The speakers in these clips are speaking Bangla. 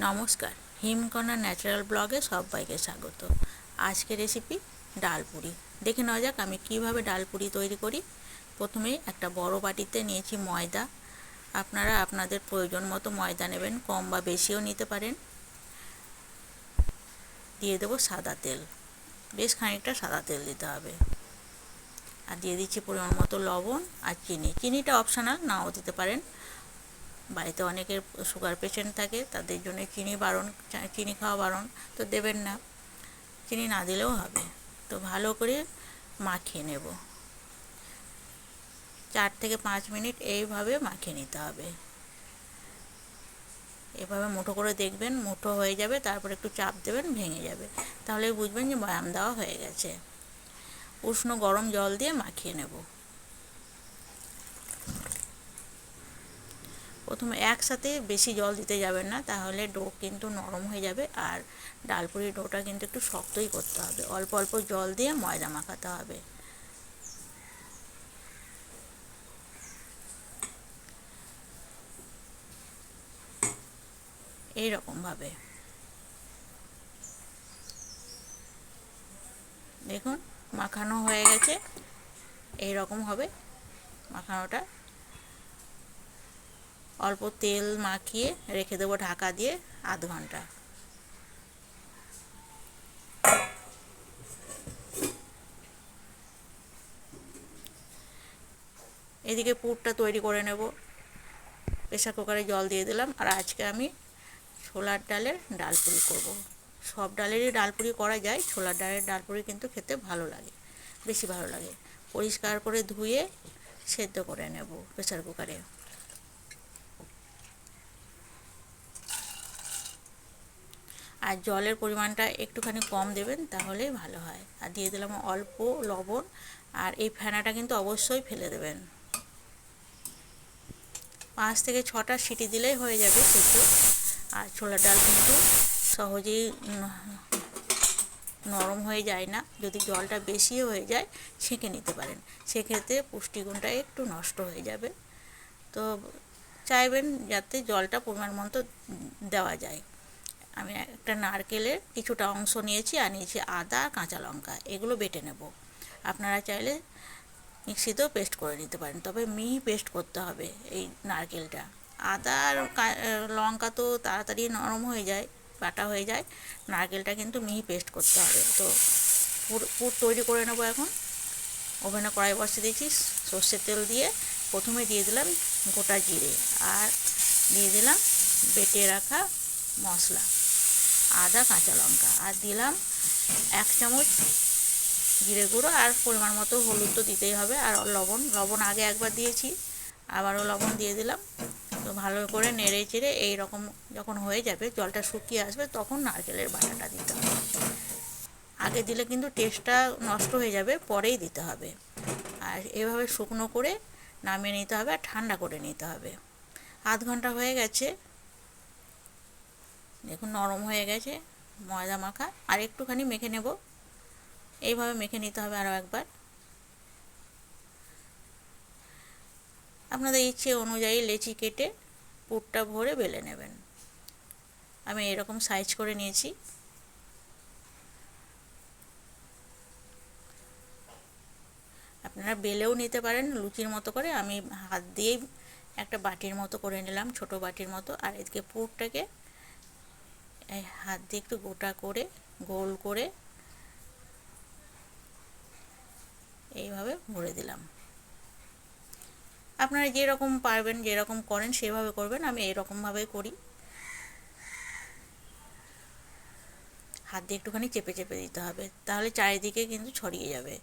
নমস্কার হিমকণা ন্যাচারাল ব্লগে সবাইকে স্বাগত। আজকে রেসিপি ডাল পুরি। দেখে নেওয়া যাক আমি কীভাবে ডাল পুরি তৈরি করি। প্রথমে একটা বড় বাটিতে নিয়েছি ময়দা। আপনারা আপনাদের প্রয়োজন মতো ময়দা নেবেন, কম বা বেশিও নিতে পারেন। দিয়ে দেবো সাদা তেল। বেশ খানিকটা সাদা তেল দিতে হবে। আর দিয়ে দিচ্ছি পরিমাণ মতো লবণ আর চিনি। চিনিটা অপশনাল নাও দিতে পারেন। বাড়িতে অনেকের সুগার পেশেন্ট থাকে, তাদের জন্য চিনি বারণ, চিনি খাওয়া বারণ তো দেবেন না। চিনি না দিলেও হবে। তো ভালো করে মাখিয়ে নেব। চার থেকে পাঁচ মিনিট এইভাবে মাখিয়ে নিতে হবে। এভাবে মুঠো করে দেখবেন, মুঠো হয়ে যাবে, তারপর একটু চাপ দেবেন, ভেঙে যাবে। তাহলে বুঝবেন যে বয়াম দেওয়া হয়ে গেছে। উষ্ণ গরম জল দিয়ে মাখিয়ে নেব। প্রথমে একসাথে বেশি জল দিতে যাবেন না, তাহলে ডো কিন্তু নরম হয়ে যাবে আর ডালপুরির ডোটা কিন্তু একটু শক্তই করতে হবে। অল্প অল্প জল দিয়ে ময়দা মাখাতে হবে। এই রকমভাবে দেখুন, মাখানো হয়ে গেছে। এই রকম হবে মাখানোটা। অল্প তেল মাখিয়ে রেখে দেবো ঢাকা দিয়ে আধ ঘণ্টা। এদিকে পুরটা তৈরি করে নেব। প্রেশার কুকারে জল দিয়ে দিলাম আর আজকে আমি ছোলার ডালের ডাল পুরি করব। সব ডালেরই ডাল পুরি করা যায়, ছোলার ডালের ডাল পুরি কিন্তু খেতে ভালো লাগে, বেশি ভালো লাগে। পরিষ্কার করে ধুয়ে সেদ্ধ করে নেব প্রেশার কুকারে। আর জলের পরিমাণটা একটুখানি কম দেবেন তাহলে ভালো হয়। আর দিয়ে দিলাম অল্প লবণ, আর এই ফেনাটা কিন্তু অবশ্যই ফেলে দেবেন। পাঁচ থেকে ছটা সিটি দিলেই হয়ে যাবে সেদ্ধ। আর ছোলার ডাল কিন্তু সহজেই নরম হয়ে যায় না। যদি জলটা বেশি হয়ে যায় ছেঁকে নিতে পারেন। সেক্ষেত্রে পুষ্টিগুণটা একটু নষ্ট হয়ে যাবে। তো চাইবেন যাতে জলটা পরিমাণ মতো দেওয়া যায়। আমি একটা নারকেলের কিছুটা অংশ নিয়েছি আর নিয়েছি আদা, কাঁচা লঙ্কা, এগুলো বেটে নেব। আপনারা চাইলে মিক্সিতেও পেস্ট করে নিতে পারেন, তবে মিহি পেস্ট করতে হবে এই নারকেলটা। আদা আর লঙ্কা তো তাড়াতাড়ি নরম হয়ে যায়, বাটা হয়ে যায়, নারকেলটা কিন্তু মিহি পেস্ট করতে হবে। তো পুর পুর তৈরি করে নেব এখন। ওভেনে কড়াই বসে দিয়েছি, সর্ষের তেল দিয়ে প্রথমে দিয়ে দিলাম গোটা জিরে, আর দিয়ে দিলাম বেটে রাখা মশলা। আদা, কাঁচা লঙ্কা। আর দিলাম এক চামচ জিরে গুঁড়ো, আর পরিমাণ মতো হলুদ তো দিতেই হবে। আর লবণ লবণ আগে একবার দিয়েছি, আবারও লবণ দিয়ে দিলাম। তো ভালো করে নেড়ে চেড়ে এইরকম যখন হয়ে যাবে, জলটা শুকিয়ে আসবে, তখন নারকেলের বাটাটা দিতে হবে। আগে দিলে কিন্তু টেস্টটা নষ্ট হয়ে যাবে, পরেই দিতে হবে। আর এভাবে শুকনো করে নামিয়ে নিতে হবে, আর ঠান্ডা করে নিতে হবে। আধ ঘণ্টা হয়ে গেছে দেখুন নরম হয়ে গেছে, ময়দা মাখা, আর একটুখানি মেখে নেব। এইভাবে মেখে নিতে হবে আরও একবার। আপনাদের ইচ্ছে অনুযায়ী লেচি কেটে পুরটা ভরে বেলে নেবেন। আমি এরকম সাইজ করে নিয়েছি। আপনারা বেলেও নিতে পারেন, লুচির মতো করে। আমি হাত দিয়েই একটা বাটির মতো করে নিলাম, ছোট বাটির মতো। আর এদিকে পুরটাকে হাত দিয়ে একটু গোটা করে, গোল করে এইভাবে ভরে দিলাম। আপনারা যেরকম পারবেন, যেরকম করেন সেভাবে করবেন, আমি এরকমভাবেই করি। হাত দিয়ে একটুখানি চেপে চেপে দিতে হবে, তাহলে চারিদিকে কিন্তু ছড়িয়ে যাবে।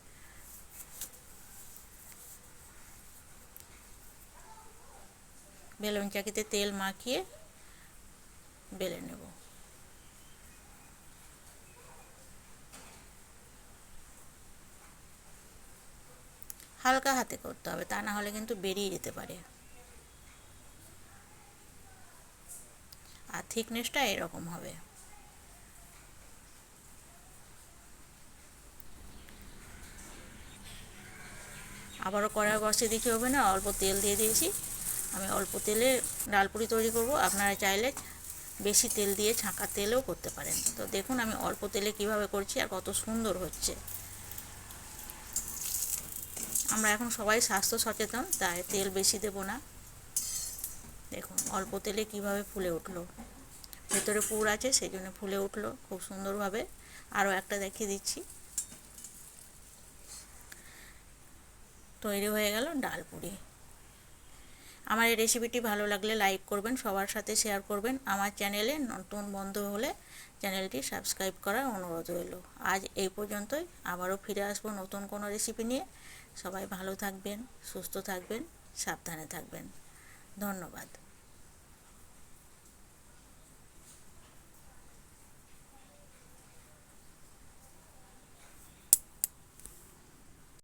বেলুন চাকিতে তেল মাখিয়ে বেলে নেব। হালকা হাতে করতে হবে, তা না হলে কিন্তু বেরিয়ে যেতে পারে। আর থিকনেসটা এরকম হবে। আবারও কড়াই বসিয়ে হবে না, অল্প তেল দিয়ে দিয়েছি। আমি অল্প তেলে ডালপুরি তৈরি করব, আপনারা চাইলে বেশি তেল দিয়ে ছাঁকা তেলেও করতে পারেন। তো দেখুন আমি অল্প তেলে কীভাবে করছি আর কত সুন্দর হচ্ছে। আমরা এখন সবাই স্বাস্থ্য সচেতন, তাই তেল বেশি দেব না। দেখুন, অল্প তেলে কীভাবে ফুলে উঠল। ভেতরে পুর আছে সেই জন্য ফুলে উঠল খুব সুন্দরভাবে। আরও একটা দেখিয়ে দিচ্ছি। তৈরি হয়ে গেল ডাল পুরি। আমার এই রেসিপিটি ভালো লাগলে লাইক করবেন, সবার সাথে শেয়ার করবেন। আমার চ্যানেলে নতুন বন্ধু হলে চ্যানেলটি সাবস্ক্রাইব করার অনুরোধ রইল। আজ এই পর্যন্তই। আবারও ফিরে আসব নতুন কোনো রেসিপি নিয়ে। সবাই ভালো থাকবেন সুস্থ থাকবেন সাবধানে থাকবেন। ধন্যবাদ।